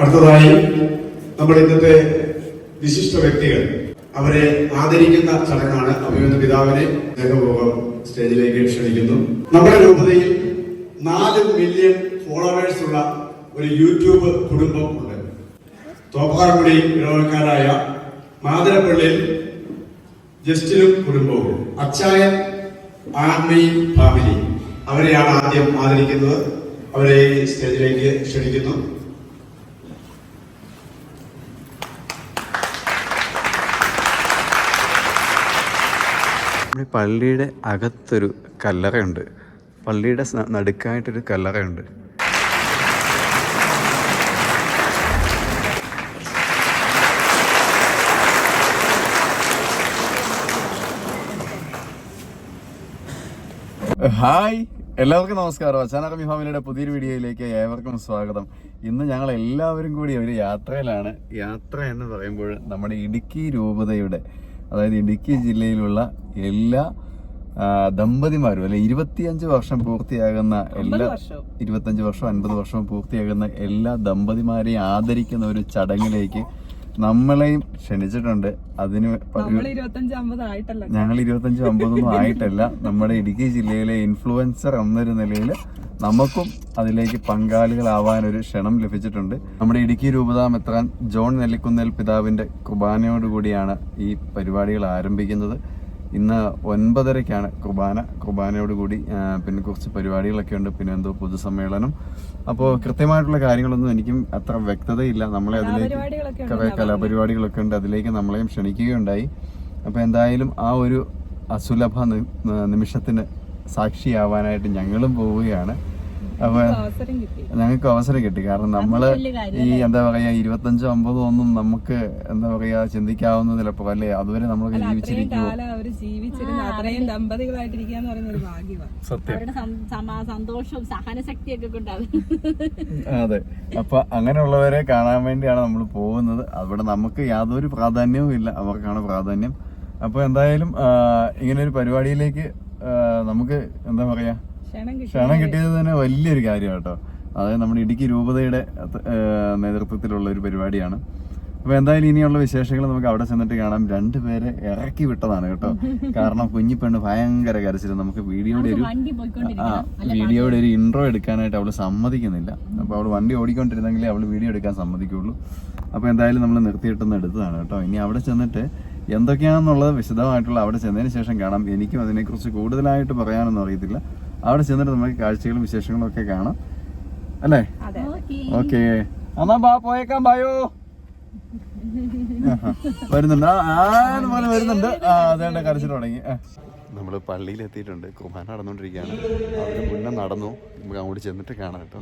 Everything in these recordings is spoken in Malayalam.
അടുത്തതായി നമ്മുടെ ഇന്നത്തെ വിശിഷ്ട വ്യക്തികൾ. അവരെ ആദരിക്കുന്ന ചടങ്ങാണ് അഭിമന്യ പിതാവിനെ സ്നേഹപൂർവം സ്റ്റേജിലേക്ക് ക്ഷണിക്കുന്നു. നമ്മുടെ രൂപതയിൽ നാല് മില്യൺ ഫോളോവേഴ്സ് ഉള്ള ഒരു യൂട്യൂബ് കുടുംബം ഉണ്ട്. തോപ്പാർമുടി ഇടവക്കാരായ മാതിരപ്പള്ളിയിൽ ജസ്റ്റിനും കുടുംബവും അച്ചായൻ ആർമി ഫാമിലി. അവരെയാണ് ആദ്യം ആദരിക്കുന്നത്. അവരെ സ്റ്റേജിലേക്ക് ക്ഷണിക്കുന്നു. നമ്മുടെ പള്ളിയുടെ അകത്തൊരു കല്ലറയുണ്ട്. പള്ളിയുടെ നടുക്കായിട്ടൊരു കല്ലറയുണ്ട്. ഹായ്. എല്ലാവർക്കും നമസ്കാരം. അച്ചാനകമി ഫാമിലിയുടെ പുതിയൊരു വീഡിയോയിലേക്ക് ഏവർക്കും സ്വാഗതം. ഇന്ന് ഞങ്ങൾ എല്ലാവരും കൂടി ഒരു യാത്രയിലാണ്. യാത്ര എന്ന് പറയുമ്പോൾ നമ്മുടെ ഇടുക്കി രൂപതയുടെ അതായത് ഇടുക്കി ജില്ലയിലുള്ള എല്ലാ ദമ്പതിമാരും അല്ലെ ഇരുപത്തിയഞ്ച് വർഷം പൂർത്തിയാകുന്ന എല്ലാ ഇരുപത്തഞ്ച് വർഷം അൻപത് വർഷം പൂർത്തിയാകുന്ന എല്ലാ ദമ്പതിമാരെയും ആദരിക്കുന്ന ഒരു ചടങ്ങിലേക്ക് നമ്മളെയും ക്ഷണിച്ചിട്ടുണ്ട്. അതിന് ഞങ്ങൾ ഇരുപത്തഞ്ചും അമ്പതൊന്നും ആയിട്ടല്ല. നമ്മുടെ ഇടുക്കി ജില്ലയിലെ ഇൻഫ്ലുവൻസർ എന്നൊരു നിലയിൽ നമുക്കും അതിലേക്ക് പങ്കാളികളാവാൻ ഒരു ക്ഷണം ലഭിച്ചിട്ടുണ്ട്. നമ്മുടെ ഇടുക്കി രൂപതാ മെത്രാൻ ജോൺ നെല്ലിക്കുന്നേൽ പിതാവിന്റെ കുർബാനയോടുകൂടിയാണ് ഈ പരിപാടികൾ ആരംഭിക്കുന്നത്. ഇന്ന് ഒൻപതരയ്ക്കാണ് കുർബാന. കുർബാനയോടുകൂടി പിന്നെ കുറച്ച് പരിപാടികളൊക്കെ ഉണ്ട്. പിന്നെ എന്തോ പൊതുസമ്മേളനം. അപ്പോൾ കൃത്യമായിട്ടുള്ള കാര്യങ്ങളൊന്നും എനിക്കും അത്ര വ്യക്തതയില്ല. നമ്മളെ അതിലേക്ക് കുറേ കലാപരിപാടികളൊക്കെ ഉണ്ട്. അതിലേക്ക് നമ്മളെയും ക്ഷണിക്കുകയുണ്ടായി. അപ്പോൾ എന്തായാലും ആ ഒരു അസുലഭ നിമിഷത്തിന് സാക്ഷിയാവാനായിട്ട് ഞങ്ങളും പോവുകയാണ്. അപ്പൊ ഞങ്ങൾക്ക് അവസരം കിട്ടി. കാരണം നമ്മൾ ഈ എന്താ പറയാ ഇരുപത്തഞ്ചോ അമ്പതോ ഒന്നും നമുക്ക് എന്താ പറയാ ചിന്തിക്കാവുന്നതിലപ്പോ അല്ലെ? അതുവരെ നമ്മൾ ജീവിച്ചിരിക്കും അതെ അപ്പൊ അങ്ങനെയുള്ളവരെ കാണാൻ വേണ്ടിയാണ് നമ്മൾ പോകുന്നത്. അവിടെ നമുക്ക് യാതൊരു പ്രാധാന്യവും ഇല്ല. അവർക്കാണ് പ്രാധാന്യം. അപ്പൊ എന്തായാലും ഇങ്ങനെ ഒരു പരിപാടിയിലേക്ക് നമുക്ക് എന്താ പറയാ ക്ഷണം കിട്ടി കിട്ടിയത് തന്നെ വലിയൊരു കാര്യമാണ് കേട്ടോ അതായത് നമ്മുടെ ഇടുക്കി രൂപതയുടെ നേതൃത്വത്തിലുള്ള ഒരു പരിപാടിയാണ്. അപ്പൊ എന്തായാലും ഇനിയുള്ള വിശേഷങ്ങൾ നമുക്ക് അവിടെ ചെന്നിട്ട് കാണാം. രണ്ടുപേരെ ഇറക്കി വിട്ടതാണ് കേട്ടോ. കാരണം കുഞ്ഞിപ്പെണ്ണ് ഭയങ്കര കരച്ചിൽ നമുക്ക് വീഡിയോയുടെ ഒരു ആ വീഡിയോയുടെ ഒരു ഇൻട്രോ എടുക്കാനായിട്ട് അവൾ സമ്മതിക്കുന്നില്ല. അപ്പൊ അവൾ വണ്ടി ഓടിക്കൊണ്ടിരുന്നെങ്കിലേ അവൾ വീഡിയോ എടുക്കാൻ സമ്മതിക്കുള്ളൂ. അപ്പൊ എന്തായാലും നമ്മൾ നിർത്തിയിട്ടൊന്ന് എടുത്തതാണ് കേട്ടോ. ഇനി അവിടെ ചെന്നിട്ട് എന്തൊക്കെയാണെന്നുള്ളത് വിശദമായിട്ടുള്ള അവിടെ ചെന്നതിന് ശേഷം കാണാം. എനിക്കും അതിനെക്കുറിച്ച് കൂടുതലായിട്ട് പറയാനൊന്നും അറിയത്തില്ല. അവിടെ ചെന്നിട്ട് നമുക്ക് കാഴ്ചകളും വിശേഷങ്ങളും ഒക്കെ കാണാം. അല്ലേ? ഓക്കെ. എന്നാ ബാ പോയേക്കാം ബായോ. വരുന്നുണ്ട്. ആ ആന്ന് പോലെ വരുന്നുണ്ട്. ആ അതേണ്ട തുടങ്ങി. നമ്മൾ പള്ളിയിൽ എത്തിയിട്ടുണ്ട് കുർബാന നടന്നുകൊണ്ടിരിക്കുകയാണ്. അതിന് മുന്നേ നടന്നു. നമുക്ക് അങ്ങോട്ട് ചെന്നിട്ട് കാണാം കേട്ടോ.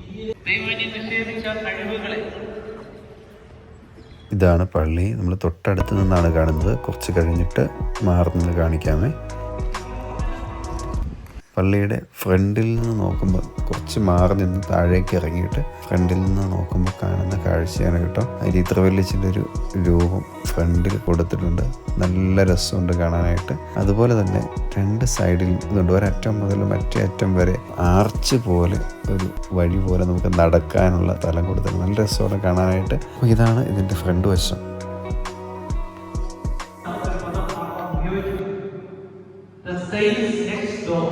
ഇതാണ് പള്ളി. നമ്മൾ തൊട്ടടുത്ത് നിന്നാണ് കാണുന്നത്. കുറച്ച് കഴിഞ്ഞിട്ട് മാറുന്നത് കാണിക്കാമേ. പള്ളിയുടെ ഫ്രണ്ടിൽ നിന്ന് നോക്കുമ്പോൾ കുറച്ച് മാറി നിന്ന് താഴേക്ക് ഇറങ്ങിയിട്ട് ഫ്രണ്ടിൽ നിന്ന് നോക്കുമ്പോൾ കാണുന്ന കാഴ്ചയാണ് കേട്ടോ. അരിത്രവല്ലിച്ചിന്റെ ഒരു രൂപം ഫ്രണ്ടിൽ കൊടുത്തിട്ടുണ്ട്. നല്ല രസമുണ്ട് കാണാനായിട്ട്. അതുപോലെ തന്നെ രണ്ട് സൈഡിൽ ഇതുണ്ട്. ഒരറ്റം മുതൽ മറ്റേ അറ്റം വരെ ആർച്ച് പോലെ ഒരു വഴി പോലെ നമുക്ക് നടക്കാനുള്ള തലം കൊടുത്തിട്ടുണ്ട്. നല്ല രസമാണ് കാണാനായിട്ട്. ഇതാണ് ഇതിന്റെ ഫ്രണ്ട് വശം. The saints next door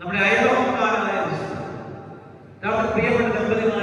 നമ്മുടെ അയൽവക്കക്കാരായ നമ്മുടെ പ്രിയപ്പെട്ട ദമ്പതിമാരെ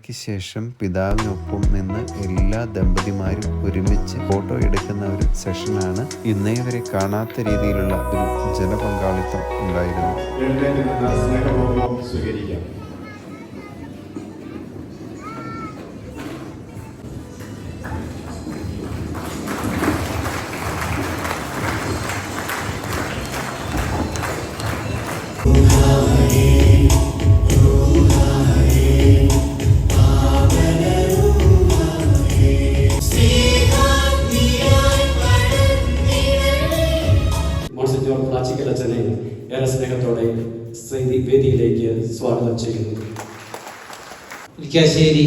കുർബാനയ്ക്ക് ശേഷം പിതാവിനൊപ്പം നിന്ന് എല്ലാ ദമ്പതിമാരും ഒരുമിച്ച് ഫോട്ടോ എടുക്കുന്ന ഒരു സെഷനാണ് ഇന്നേ വരെ കാണാത്ത രീതിയിലുള്ള ഒരു ജനപങ്കാളിത്തം ഉണ്ടായിരുന്നു അച്ഛനെ ഏറെ സ്നേഹത്തോടെ വേദിയിലേക്ക് സ്വാഗതം ചെയ്യുന്നു. Murickassery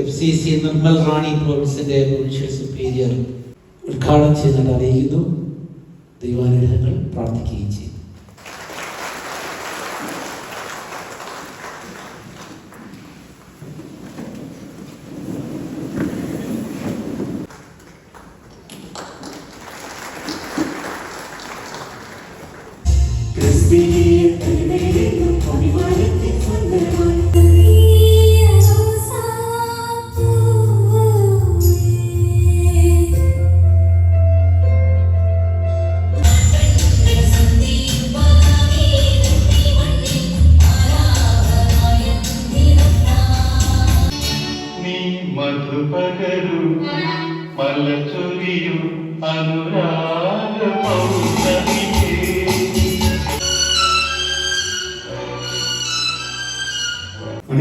F C C Nirmal Rani പ്രോവിൻസിന്റെ provincial superior ഉദ്ഘാടനം ചെയ്യുന്നത് അറിയിക്കുന്നു. ദൈവാനുഗ്രഹങ്ങൾ പ്രാർത്ഥിക്കുകയും ചെയ്യും നീ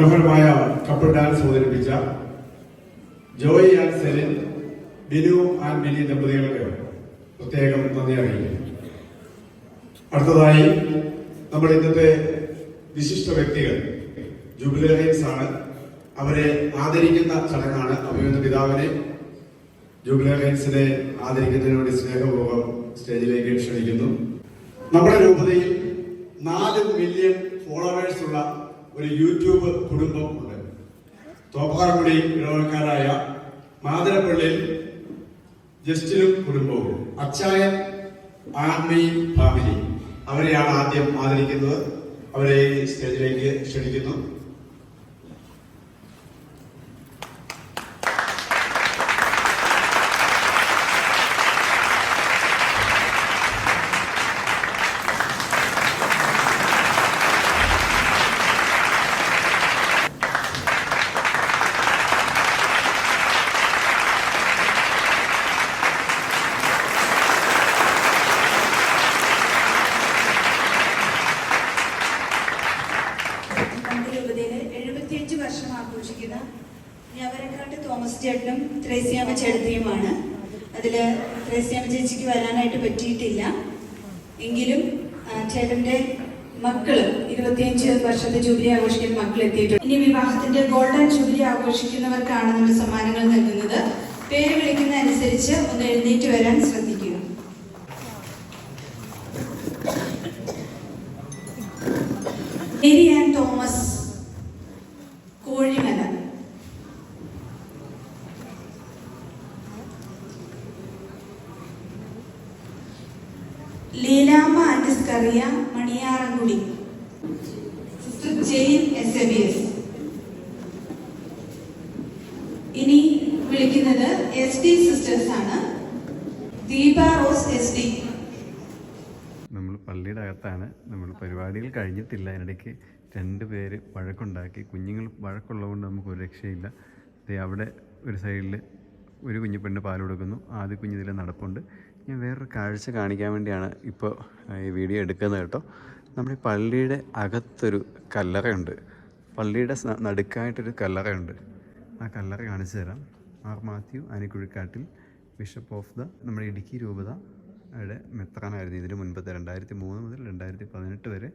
മനോഹരമായ കപ്പിൾ ഡാൻസ് അവതരിപ്പിച്ച ജോയി ആൻഡ് സെലിൻ ബിനു ആൻഡ് ബിനി ദമ്പതികൾക്ക് പ്രത്യേകം നന്ദി അറിയിക്കുന്നു. അടുത്തതായി നമ്മുടെ ഇന്നത്തെ വിശിഷ്ട വ്യക്തികൾ ജൂബിലറൈൻസ് ആണ്. അവരെ ആദരിക്കുന്ന ചടങ്ങാണ് അഭിമന്യ പിതാവിനെ. ജൂബിലറൈൻസിനെ ആദരിക്കുന്നതിന് വേണ്ടി സ്നേഹപൂർവം സ്റ്റേജിലേക്ക് ക്ഷണിക്കുന്നു. നമ്മുടെ രൂപതയിൽ നാല് മില്യൺ ഫോളോവേഴ്സ് ഉള്ള ഒരു യൂട്യൂബ് കുടുംബം ഉണ്ട്. തോപ്പാറമുടി ഇടവക്കാരായ മാതരപ്പള്ളിയിൽ ജസ്റ്റിനും കുടുംബവും അച്ചായൻ ആർമി ഫാമിലി. അവരെയാണ് ആദ്യം ആദരിക്കുന്നത്. അവരെ സ്റ്റേജിലേക്ക് ക്ഷണിക്കുന്നു നമ്മുടെ രൂപതയിൽ എഴുപത്തിയഞ്ച് വർഷം ആഘോഷിക്കുന്ന ഞവരക്കാട്ട് തോമസ് ചേട്ടനും ത്രേസ്യാമ്മ ചേട്ടത്തിയുമാണ് അതിൽ ത്രേസ്യാമ്മ ചേച്ചിക്ക് വരാനായിട്ട് പറ്റിയിട്ടില്ല. എങ്കിലും ചേട്ടന്റെ മക്കൾ ഇരുപത്തിയഞ്ച് വർഷത്തെ ജൂബിലി ആഘോഷിക്കുന്ന മക്കൾ എത്തിയിട്ടുണ്ട് ഇനി വിവാഹത്തിന്റെ ഗോൾഡൻ ജൂബിലി ആഘോഷിക്കുന്നവർക്കാണ് നമ്മൾ സമ്മാനങ്ങൾ നൽകുന്നത്. പേര് വിളിക്കുന്ന അനുസരിച്ച് ഒന്ന് എഴുന്നേറ്റ് വരാൻ ശ്രദ്ധിക്കുക Leelamma Scaria Maniyarankudi sister Jane S A B S. ഇനി വിളിക്കുന്നത് എസ് ഡി സിസ്റ്റേഴ്സ് ആണ്. Deepa Rose S D. നമ്മൾ പള്ളിയുടെ അകത്താണ്. നമ്മൾ പരിപാടികൾ കഴിഞ്ഞിട്ടില്ല. അതിനിടയ്ക്ക് രണ്ട് പേര് വഴക്കുണ്ടാക്കി. കുഞ്ഞുങ്ങൾ വഴക്കുള്ളതുകൊണ്ട് നമുക്ക് ഒരു രക്ഷയില്ല. അവിടെ ഒരു സൈഡിൽ ഒരു കുഞ്ഞു പെണ്ണ് പാൽ കൊടുക്കുന്നു. ആദ്യ കുഞ്ഞിതിൽ നടപ്പുണ്ട്. ഞാൻ വേറൊരു കാഴ്ച കാണിക്കാൻ വേണ്ടിയാണ് ഇപ്പോൾ ഈ വീഡിയോ എടുക്കുന്നത് കേട്ടോ. നമ്മുടെ പള്ളിയുടെ അകത്തൊരു കല്ലറയുണ്ട്. പള്ളിയുടെ നടുക്കായിട്ടൊരു കല്ലറയുണ്ട്. ആ കല്ലറ കാണിച്ചു തരാം. R Mathew Anikuzhikattil bishop of the നമ്മുടെ ഇടുക്കി രൂപത യുടെ മെത്രാനായിരുന്നു. ഇതിന് മുൻപത്തെ രണ്ടായിരത്തി മൂന്ന് മുതൽ രണ്ടായിരത്തി പതിനെട്ട് വരെ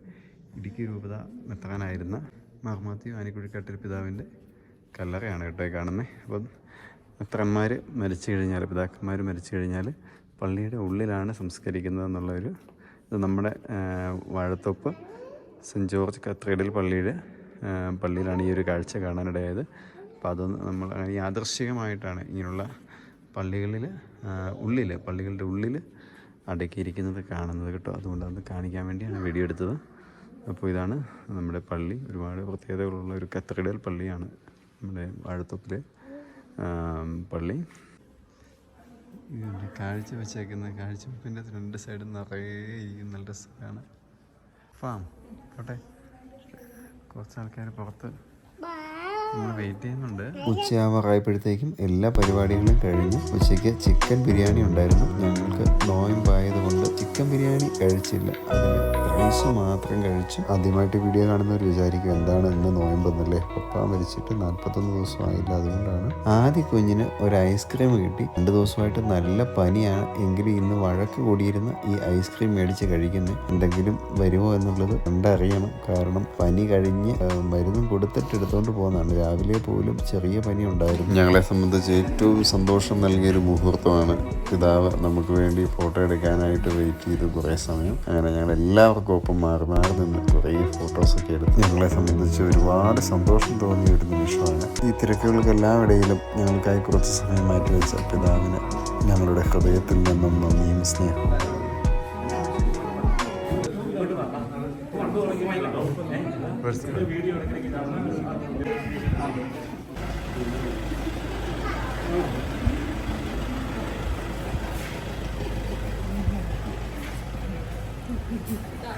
ഇടുക്കി രൂപത മെത്രാനായിരുന്ന മാർമാത്യു ആനിക്കുഴിക്കാട്ടിൽ പിതാവിന്റെ കല്ലറയാണ് കേട്ടോ കാണുന്നത്. അപ്പം മെത്രന്മാർ മരിച്ചു കഴിഞ്ഞാൽ പിതാക്കന്മാർ മരിച്ചു കഴിഞ്ഞാൽ പള്ളിയുടെ ഉള്ളിലാണ് സംസ്കരിക്കുന്നത് എന്നുള്ളൊരു ഇത് നമ്മുടെ വാഴത്തോപ്പ് സെന്റ് ജോർജ് കത്തീഡ്രൽ പള്ളിയുടെ പള്ളിയിലാണ് ഈ ഒരു കാഴ്ച കാണാനിടയായത്. അപ്പോൾ അതൊന്ന് നമ്മൾ യാദർശികമായിട്ടാണ് ഇങ്ങനെയുള്ള പള്ളികളിൽ ഉള്ളിൽ പള്ളികളുടെ ഉള്ളിൽ അടക്കിയിരിക്കുന്നത് കാണുന്നത് കേട്ടോ. അതുകൊണ്ട് അത് കാണിക്കാൻ വേണ്ടിയാണ് വീഡിയോ എടുത്തത്. അപ്പോൾ ഇതാണ് നമ്മുടെ പള്ളി. ഒരുപാട് പ്രത്യേകതകളുള്ള ഒരു കത്തീഡ്രൽ പള്ളിയാണ് നമ്മുടെ വാഴത്തോപ്പിലെ പള്ളി. ഇതിന്റെ കാഴ്ച വെച്ചേക്കുന്ന കാഴ്ചവെപ്പിന്റെ രണ്ട് സൈഡും നിറയെ ഇരിക്കുന്ന രസമാണ്. ഫാം കോട്ടെ കുറച്ച് ആൾക്കാർ പുറത്ത് വെയിറ്റ് എല്ലാ പരിപാടികളും കഴിഞ്ഞ്. ഉച്ചയ്ക്ക് ചിക്കൻ ബിരിയാണി ഉണ്ടായിരുന്നു. ഞങ്ങൾക്ക് നോയമ്പായത് കൊണ്ട് ചിക്കൻ ബിരിയാണി കഴിച്ചില്ല. അതിന് റൈസ് മാത്രം കഴിച്ച് ആദ്യമായിട്ട് വീഡിയോ കാണുന്നവർ വിചാരിക്കും എന്താണ് ഇന്ന് നോയമ്പെന്നല്ലേ? പപ്പ മരിച്ചിട്ട് നാൽപ്പത്തൊന്ന് ദിവസമായില്ല. അതുകൊണ്ടാണ് ആദ്യ കുഞ്ഞിന് ഒരു ഐസ്ക്രീം കിട്ടി. രണ്ട് ദിവസമായിട്ട് നല്ല പനിയാണ്. എങ്കിലും ഇന്ന് വഴക്ക് കൂടിയിരുന്ന ഈ ഐസ്ക്രീം മേടിച്ച് കഴിക്കുന്നത് എന്തെങ്കിലും വരുമോ എന്നുള്ളത് കണ്ടറിയണം. കാരണം പനി കഴിഞ്ഞ് മരുന്നും കൊടുത്തിട്ട് എടുത്തുകൊണ്ട് പോകുന്നതാണ്. രാവിലെ പോലും ചെറിയ പനി ഉണ്ടായിരുന്നു. ഞങ്ങളെ സംബന്ധിച്ച് ഏറ്റവും സന്തോഷം നൽകിയ ഒരു മുഹൂർത്തമാണ്. പിതാവ് നമുക്ക് വേണ്ടി ഫോട്ടോ എടുക്കാനായിട്ട് വെയിറ്റ് ചെയ്തു കുറേ സമയം. അങ്ങനെ ഞങ്ങൾ എല്ലാവർക്കും ഒപ്പം മാറി മാറി നിന്ന് കുറേ ഫോട്ടോസൊക്കെ എടുത്ത് ഞങ്ങളെ സംബന്ധിച്ച് ഒരുപാട് സന്തോഷം തോന്നിയ ഒരു നിമിഷമാണ് ഈ തിരക്കുകൾക്കെല്ലാം ഇടയിലും ഞങ്ങൾക്കായി കുറച്ച് സമയം മാറ്റി വെച്ച പിതാവിന് ഞങ്ങളുടെ ഹൃദയത്തിൽ നിന്നും നന്ദിയും സ്നേഹവും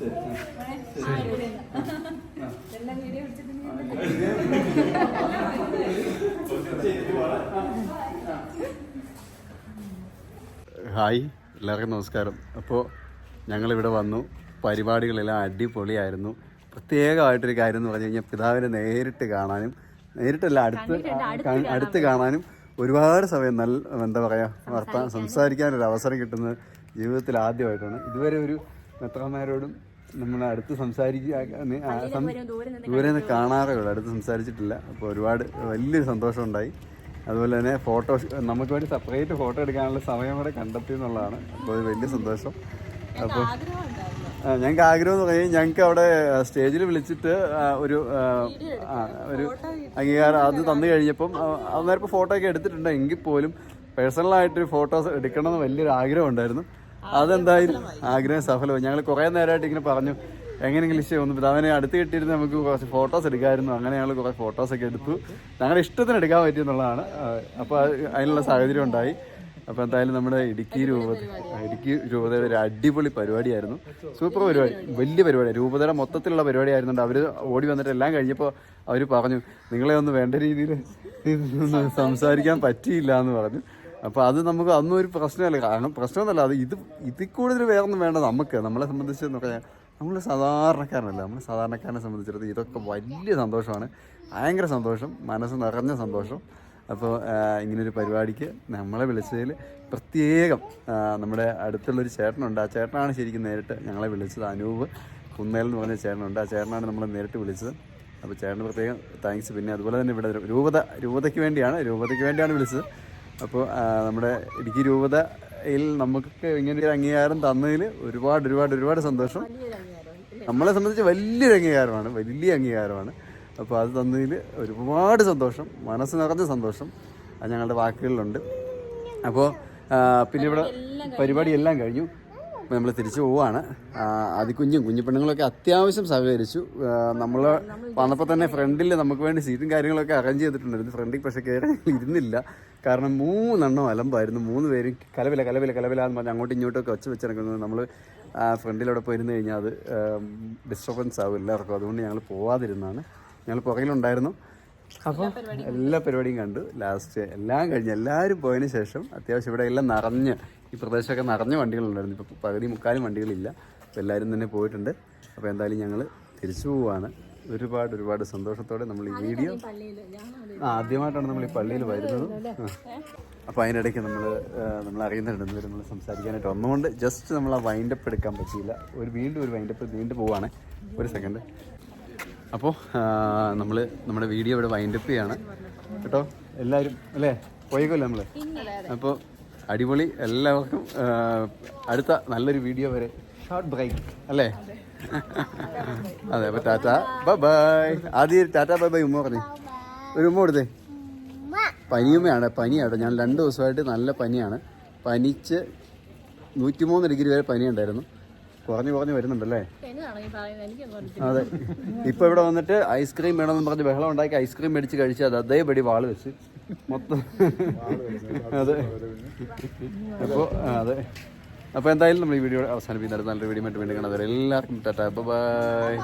ഹായ് എല്ലാവർക്കും നമസ്കാരം. അപ്പോൾ ഞങ്ങളിവിടെ വന്നു. പരിപാടികളെല്ലാം അടിപൊളിയായിരുന്നു. പ്രത്യേകമായിട്ടൊരു കാര്യം എന്ന് പറഞ്ഞു കഴിഞ്ഞാൽ പിതാവിനെ നേരിട്ട് കാണാനും നേരിട്ടല്ല അടുത്ത് അടുത്ത് കാണാനും ഒരുപാട് സമയം നല്ല എന്താ പറയുക വർത്താൻ സംസാരിക്കാനൊരു അവസരം കിട്ടുന്നത് ജീവിതത്തിൽ ആദ്യമായിട്ടാണ്. ഇതുവരെ ഒരു മെത്രമാരോടും നമ്മൾ അടുത്ത് സംസാരിക്കാൻ ദൂരെ നിന്ന് കാണാറേ ഉള്ളൂ. അടുത്ത് സംസാരിച്ചിട്ടില്ല. അപ്പോൾ ഒരുപാട് വലിയൊരു സന്തോഷം ഉണ്ടായി. അതുപോലെ തന്നെ ഫോട്ടോ നമുക്ക് വേണ്ടി സെപ്പറേറ്റ് ഫോട്ടോ എടുക്കാനുള്ള സമയം കൂടെ കണ്ടെത്തി എന്നുള്ളതാണ്. അപ്പോൾ അത് വലിയ സന്തോഷം. അപ്പോൾ ഞങ്ങൾക്ക് ആഗ്രഹം എന്ന് പറഞ്ഞാൽ ഞങ്ങൾക്ക് അവിടെ സ്റ്റേജിൽ വിളിച്ചിട്ട് ഒരു ഒരു അംഗീകാരം അത് തന്നു കഴിഞ്ഞപ്പം അന്നേരം ഇപ്പോൾ ഫോട്ടോ ഒക്കെ എടുത്തിട്ടുണ്ട്. എങ്കിൽ പോലും പേഴ്സണലായിട്ട് ഫോട്ടോസ് എടുക്കണമെന്ന് വലിയൊരു ആഗ്രഹം ഉണ്ടായിരുന്നു. അതെന്തായാലും ആഗ്രഹം സഫലമായി. ഞങ്ങൾ കുറേ നേരമായിട്ട് ഇങ്ങനെ പറഞ്ഞു എങ്ങനെയെങ്കിലും ഇഷ്ടം ഒന്ന് പിതാവിനെ അടുത്ത് കിട്ടിയിരുന്ന് നമുക്ക് കുറച്ച് ഫോട്ടോസ് എടുക്കാമായിരുന്നു അങ്ങനെ ഞങ്ങൾ കുറേ ഫോട്ടോസൊക്കെ എടുത്തു. ഞങ്ങളുടെ ഇഷ്ടത്തിന് എടുക്കാൻ പറ്റിയെന്നുള്ളതാണ് അപ്പോൾ അതിനുള്ള സാഹചര്യം ഉണ്ടായി. അപ്പോൾ എന്തായാലും നമ്മുടെ ഇടുക്കി രൂപത ഇടുക്കി രൂപതയുടെ ഒരു അടിപൊളി പരിപാടിയായിരുന്നു. സൂപ്പർ പരിപാടി വലിയ പരിപാടി രൂപതയുടെ മൊത്തത്തിലുള്ള പരിപാടി ആയിരുന്നുണ്ട് അവർ ഓടി വന്നിട്ട് എല്ലാം കഴിഞ്ഞപ്പോൾ അവർ പറഞ്ഞു നിങ്ങളെ ഒന്ന് വേണ്ട രീതിയിൽ സംസാരിക്കാൻ പറ്റിയില്ല എന്ന് പറഞ്ഞു. അപ്പോൾ അത് നമുക്ക് അന്നും ഒരു പ്രശ്നമല്ല. കാരണം പ്രശ്നമൊന്നുമല്ല. അത് ഇത് ഇതിൽ കൂടുതൽ വേറൊന്നും വേണ്ട നമുക്ക്. നമ്മളെ സംബന്ധിച്ച് എന്ന് പറഞ്ഞാൽ നമ്മൾ സാധാരണക്കാരനല്ല. നമ്മൾ സാധാരണക്കാരനെ സംബന്ധിച്ചിടത്തോളം ഇതൊക്കെ വലിയ സന്തോഷമാണ്. ഭയങ്കര സന്തോഷം. മനസ്സ് നിറഞ്ഞ സന്തോഷം. അപ്പോൾ ഇങ്ങനൊരു പരിപാടിക്ക് നമ്മളെ വിളിച്ചതിൽ പ്രത്യേകം നമ്മുടെ അടുത്തുള്ളൊരു ചേട്ടനുണ്ട്. ആ ചേട്ടനാണ് ശരിക്കും നേരിട്ട് ഞങ്ങളെ വിളിച്ചത്. അനൂപ് കുന്നേൽ എന്ന് പറഞ്ഞ ചേട്ടനുണ്ട്. ആ ചേട്ടനാണ് നമ്മളെ നേരിട്ട് വിളിച്ചത്. അപ്പോൾ ചേട്ടന് പ്രത്യേകം താങ്ക്സ് പിന്നെ അതുപോലെ തന്നെ ഇവിടെ രൂപത രൂപതയ്ക്ക് വേണ്ടിയാണ് രൂപതയ്ക്ക് വേണ്ടിയാണ് വിളിച്ചത്. അപ്പോൾ നമ്മുടെ ഇടുക്കി രൂപതയിൽ നമുക്കൊക്കെ ഇങ്ങനെ ഒരു അംഗീകാരം തന്നതിൽ ഒരുപാട് ഒരുപാട് ഒരുപാട് സന്തോഷം. നമ്മളെ സംബന്ധിച്ച് വലിയൊരു അംഗീകാരമാണ് വലിയ അംഗീകാരമാണ്. അപ്പോൾ അത് തന്നതിൽ ഒരുപാട് സന്തോഷം മനസ്സ് നിറഞ്ഞ സന്തോഷം അത് ഞങ്ങളുടെ വാക്കുകളിലുണ്ട്. അപ്പോൾ പിന്നെ ഇവിടെ പരിപാടി എല്ലാം കഴിഞ്ഞു. നമ്മൾ തിരിച്ചു പോവാണ് അത് കുഞ്ഞും കുഞ്ഞു പെണ്ണുങ്ങളൊക്കെ അത്യാവശ്യം സഹകരിച്ചു. നമ്മൾ വന്നപ്പോൾ തന്നെ ഫ്രണ്ടിൽ നമുക്ക് വേണ്ടി സീറ്റും കാര്യങ്ങളൊക്കെ അറേഞ്ച് ചെയ്തിട്ടുണ്ടായിരുന്നു. ഫ്രണ്ടിൽ പക്ഷേ കയറി ഇരുന്നില്ല. കാരണം മൂന്നെണ്ണം അലമ്പായിരുന്നു. മൂന്ന് പേരും കലവില കലവില കലവില എന്ന് പറഞ്ഞ് അങ്ങോട്ടും ഇങ്ങോട്ടൊക്കെ ഒച്ച വെച്ചിറങ്ങുന്നത് നമ്മൾ ഫ്രണ്ടിലൂടെ പോയിരുന്നു കഴിഞ്ഞാൽ അത് ഡിസ്റ്റർബൻസ് ആവും എല്ലാവർക്കും. അതുകൊണ്ട് ഞങ്ങൾ പോവാതിരുന്നാണ് ഞങ്ങൾ പുറകിലുണ്ടായിരുന്നു. അപ്പോൾ എല്ലാ പരിപാടിയും കണ്ടു. ലാസ്റ്റ് എല്ലാം കഴിഞ്ഞ് എല്ലാവരും പോയതിന് ശേഷം അത്യാവശ്യം ഇവിടെ എല്ലാം നിറഞ്ഞ് ഈ പ്രദേശമൊക്കെ നിറഞ്ഞ വണ്ടികളുണ്ടായിരുന്നു. ഇപ്പോൾ പകുതി മുക്കാലും വണ്ടികളില്ല. അപ്പോൾ എല്ലാവരും തന്നെ പോയിട്ടുണ്ട്. അപ്പോൾ എന്തായാലും ഞങ്ങൾ തിരിച്ചു പോവാണ്. ഒരുപാട് ഒരുപാട് സന്തോഷത്തോടെ നമ്മൾ ഈ വീഡിയോ ആദ്യമായിട്ടാണ് നമ്മൾ ഈ പള്ളിയിൽ വരുന്നത്. അപ്പോൾ അതിനിടയ്ക്ക് നമ്മൾ നമ്മൾ അറിയുന്നുണ്ട് നമ്മൾ സംസാരിക്കാനായിട്ട് ഒന്നുകൊണ്ട് ജസ്റ്റ് നമ്മൾ ആ വൈൻഡപ്പ് എടുക്കാൻ പറ്റിയില്ല. ഒരു വീണ്ടും ഒരു വൈൻഡപ്പ് വീണ്ടും പോവാണ്. ഒരു സെക്കൻഡ് അപ്പോൾ നമ്മൾ നമ്മുടെ വീഡിയോ ഇവിടെ വൈൻഡപ്പ് ചെയ്യാണ്. കേട്ടോ? എല്ലാവരും അല്ലേ? പോയിക്കോല്ലേ നമ്മൾ അപ്പോൾ അടിപൊളി. എല്ലാവർക്കും അടുത്ത നല്ലൊരു വീഡിയോ വരെ. ഷോർട്ട് ബ്രേക്ക് അല്ലേ? അതെ അപ്പോൾ ടാറ്റ ബൈ ബൈ ആദ്യം ടാറ്റ ബൈ ബൈ ഉമ്മ പറഞ്ഞു. ഒരു ഉമ്മ കൊടുത്തേ. പനിയുമ്മയാണ് പനിയാട്ടോ. ഞാൻ രണ്ട് ദിവസമായിട്ട് നല്ല പനിയാണ്. പനിച്ച് നൂറ്റിമൂന്ന് ഡിഗ്രി വരെ പനി ഉണ്ടായിരുന്നു കുറഞ്ഞു കുറഞ്ഞു വരുന്നുണ്ടല്ലേ? അതെ. ഇപ്പൊ ഇവിടെ വന്നിട്ട് ഐസ്ക്രീം വേണമെന്ന് പറഞ്ഞ് ബഹളം ഉണ്ടാക്കി ഐസ്ക്രീം മേടിച്ച് കഴിച്ച് അത് അതേപടി വാൾ വെച്ച്. മൊത്തം അതെ. അപ്പോൾ അതെ. അപ്പോൾ എന്തായാലും നമ്മൾ ഈ വീഡിയോ അവസാനിപ്പിക്കുന്നത് നല്ലൊരു വീഡിയോ മറ്റു വീണ്ടും കാണാൻ എല്ലാവർക്കും ടാറ്റാ. ബൈ